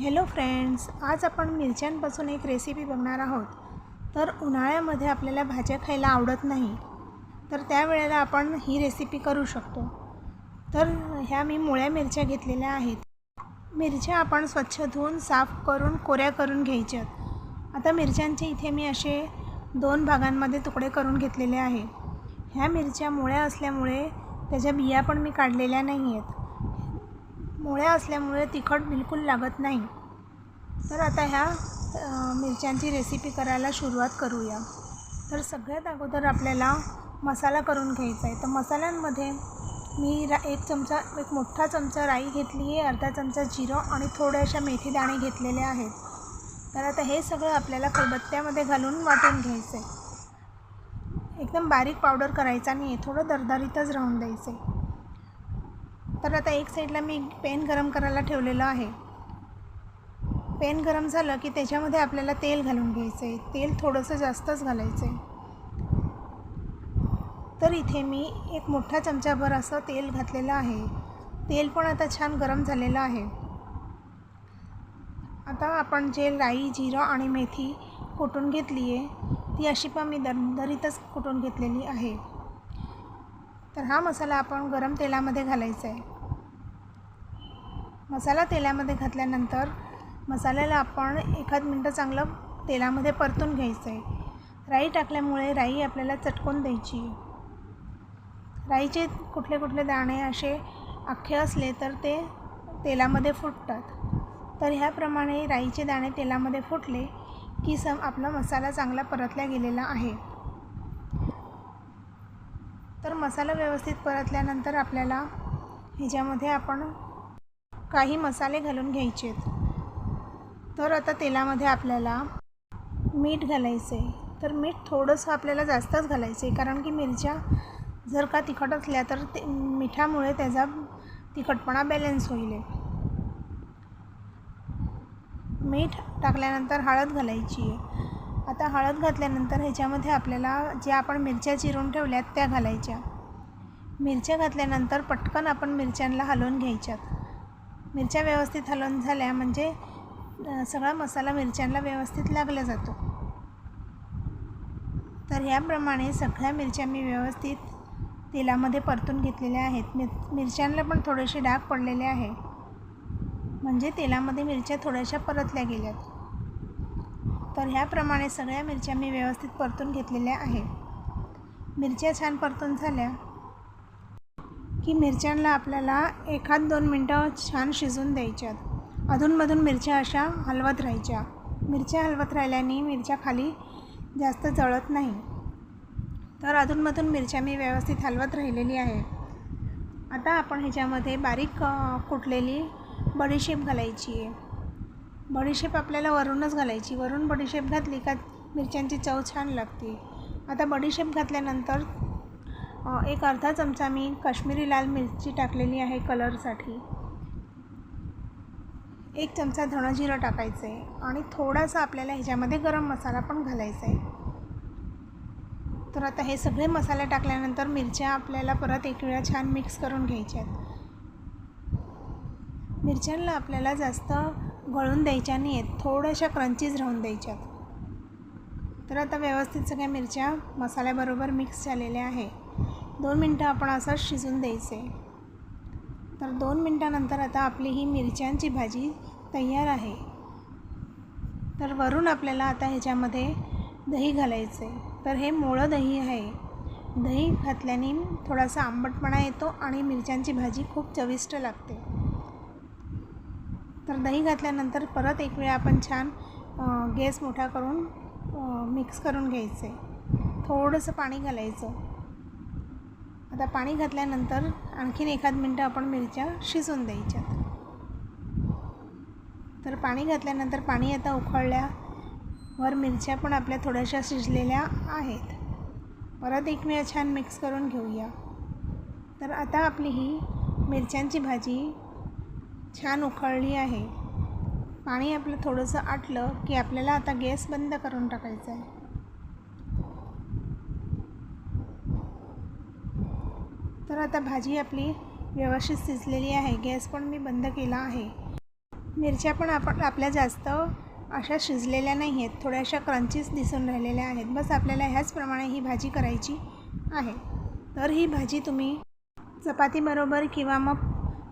Hello friends आज आपण मिरच्यांपासून एक रेसिपी बघणार आहोत. तर उन्हाळ्यामध्ये आपल्याला भाज्या खायला आवडत नाही तर त्यावेळेला आपण ही रेसिपी करू शकतो. तर ह्या मी मुळ्या मिरच्या घेतलेल्या आहेत. मिरच्या आपण स्वच्छ धुवून साफ करून कोऱ्या करून घ्यायच्यात. आता मिरच्यांचे इथे मी असे दोन भागांमध्ये तुकडे करून घेतलेले आहे. ह्या मिरच्या मुळ्या असल्यामुळे त्याच्या बिया पण मी काढलेल्या नाही आहेत मुळ्या असल्यामुळे तिखट बिलकुल लागत नाही. तर आता ह्या मिरच्यांची रेसिपी करायला सुरुवात करूया. तर सगळ्यात अगोदर आपल्याला मसाला करून घ्यायचा आहे. तर मसाल्यांमध्ये मी रा एक चमचा एक मोठा चमचा राई घेतली आहे अर्धा चमचा जिरं आणि थोड्याशा मेथी दाणे घेतलेले आहेत. तर आता हे सगळं आपल्याला खलबत्त्यामध्ये घालून वाटून घ्यायचं आहे एकदम बारीक पावडर करायचा नाही आहे थोडं दरदरीतच राहून द्यायचं आहे तर आता एक साईडला मी पेन गरम करायला ठेवलेलं आहे. पेन गरम झालं की त्याच्यामध्ये आपल्याला तेल घालून घ्यायचं आहे तेल थोडंसं जास्तच घालायचं आहे तर इथे मी एक मोठा चमचाभर असं तेल घातलेलं आहे. तेल पण आता छान गरम झालेलं आहे. आता आपण जे राई जिरं आणि मेथी कुटून घेतली आहे ती अशी पण मी दरदरीतच कुटून घेतलेली आहे. तर हा मसाला आपण गरम तेलामध्ये घालायचा आहे मसाला तेलामध्ये घातल्यानंतर मसाल्याला आपण एखाद मिनटं चांगलं तेलामध्ये परतून घ्यायचं आहे राई टाकल्यामुळे राई आपल्याला चटकून द्यायची. राईचे कुठले कुठले दाणे असे अख्खे असले तर ते तेलामध्ये फुटतात. तर ह्याप्रमाणे राईचे दाणे तेलामध्ये फुटले की सम आपला मसाला चांगला परतला गेलेला आहे. तर मसाला व्यवस्थित परतल्यानंतर आपल्याला ह्याच्यामध्ये आपण काही मसाले घालून घ्यायचे तर आता तेलामध्ये आपल्याला मीठ घालायचं आहे तर मीठ थोडंसं आपल्याला जास्तच घालायचं आहे कारण की मिरच्या जर का तिखट असल्या तर ते मिठामुळे त्याचा तिखटपणा बॅलन्स होईल. मीठ टाकल्यानंतर हळद घालायची. आहे आता हळद घातल्यानंतर ह्याच्यामध्ये आपल्याला ज्या आपण मिरच्या चिरून ठेवल्यात त्या घालायच्या. मिरच्या घातल्यानंतर पटकन आपण मिरच्यांना हलवून घ्यायच्यात. मिरच्या व्यवस्थित हलवून झाल्या म्हणजे सगळा मसाला मिरच्यांना व्यवस्थित लागला जातो. तर ह्याप्रमाणे सगळ्या मिरच्या मी व्यवस्थित तेलामध्ये परतून घेतलेल्या आहेत. मिर मिरच्यांना पण थोडेसे डाग पडलेले आहे. म्हणजे तेलामध्ये मिरच्या थोड्याशा परतल्या गेल्यात. तर ह्याप्रमाणे सगळ्या मिरच्या मी व्यवस्थित परतून घेतलेल्या आहे. मिरच्या छान परतून झाल्या. की मिरच्यांना आपल्याला एखाद दोन मिनटं छान शिजून द्यायच्यात. अधूनमधून मिरच्या अशा हलवत राहायच्या. मिरच्या हलवत राहिल्याने मिरच्या खाली जास्त जळत नाही. तर अधूनमधून मिरच्या मी व्यवस्थित हलवत राहिलेली आहे. आता आपण ह्याच्यामध्ये बारीक कुटलेली बडीशेप घालायची आहे. बडीशेप आपल्याला वरूनच घालायची. वरून बडीशेप घातली का मिरच्यांची चव छान लागते. आता बडीशेप घातल्यानंतर एक अर्धा चमचा मी काश्मीरी लाल मिरची टाकलेली आहे कलरसाठी. एक चमचा धणजिरं टाकायचं आहे आणि थोडासा आपल्याला ह्याच्यामध्ये गरम मसाला पण घालायचा आहे. तर आता हे सगळे मसाले टाकल्यानंतर मिरच्या आपल्याला परत एक वेळा छान मिक्स करून घ्यायच्या आहेत. मिरच्यांना आपल्याला जास्त गळून द्यायच्या नाही आहेत थोड्याशा क्रंचीज राहून द्यायच्यात तर आता व्यवस्थित सगळ्या मिरच्या मसाल्याबरोबर मिक्स झालेल्या आहे दोन मिनटं आपण असं शिजून द्यायचे. तर दोन मिनटानंतर आता आपली ही मिरच्यांची भाजी तयार आहे. तर वरून आपल्याला आता ह्याच्यामध्ये दही घालायचं. आहे तर हे मोळं दही आहे. दही घातल्याने थोडासा आंबटपणा येतो आणि मिरच्यांची भाजी खूप चविष्ट लागते. तर दही घातल्यानंतर परत एक वेळा आपण छान गॅस मोठा करून मिक्स करून घ्यायचं. आहे थोडंसं पाणी घालायचं. आता पाणी घातल्यानंतर आणखीन एखाद मिनटं आपण मिरच्या शिजून द्यायच्यात तर पाणी घातल्यानंतर पाणी आता उकळल्यावर मिरच्या पण आपल्या थोड्याशा शिजलेल्या आहेत. परत एक वेळ छान मिक्स करून घेऊया. तर आता आपली ही मिरच्यांची भाजी छान उकळली आहे. पाणी आपलं थोडंसं आटलं की आपल्याला आता गॅस बंद करून टाकायचा आहे. तर आता भाजी आपली व्यवस्थित शिजलेली आहे. गॅस पण मी बंद केला आहे. मिरच्या पण आपण आपल्या जास्त अशा शिजलेल्या नाही आहेत. थोड्याशा क्रंचीस दिसून राहिलेल्या आहेत. बस आपल्याला ह्याचप्रमाणे ही भाजी करायची आहे. तर ही भाजी तुम्ही चपातीबरोबर किंवा मग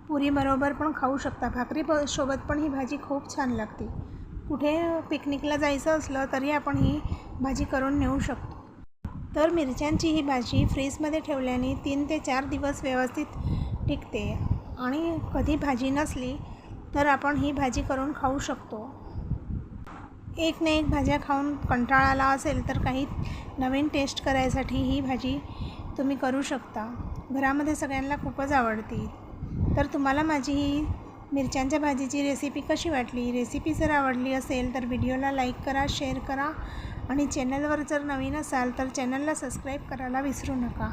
पुरीबरोबर पण खाऊ शकता. भाकरी सोबत पण ही भाजी खूप छान लागते. कुठे पिकनिकला जायचं असलं तरी आपण ही भाजी करून नेऊ शकतो. तर मिरच्यांची ही भाजी फ्रीजमध्ये ठेवल्याने तीन ते चार दिवस व्यवस्थित टिकते. आणि कधी भाजी नसली तर आपण ही भाजी करून खाऊ शकतो. एक ना एक भाज्या खाऊन कंटाळा आला असेल तर काही नवीन टेस्ट करायसाठी ही भाजी तुम्ही करू शकता. घरामध्ये सगळ्यांना खूपच आवडती. तर तुम्हाला माझी ही मिरच्यांच्या भाजीची रेसिपी कशी वाटली? रेसिपी जर आवडली असेल तर व्हिडिओला लाईक करा शेअर करा आणि चॅनलवर जर नवीन असाल तर चॅनलला सबस्क्राईब करायला विसरू नका.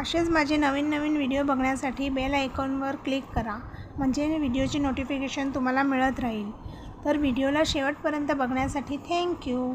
असेच माझे नवीन नवीन व्हिडिओ बघण्यासाठी बेल आयकॉनवर क्लिक करा म्हणजे व्हिडिओची नोटिफिकेशन तुम्हाला मिळत राहील. तर व्हिडिओला शेवटपर्यंत बघण्यासाठी थँक्यू.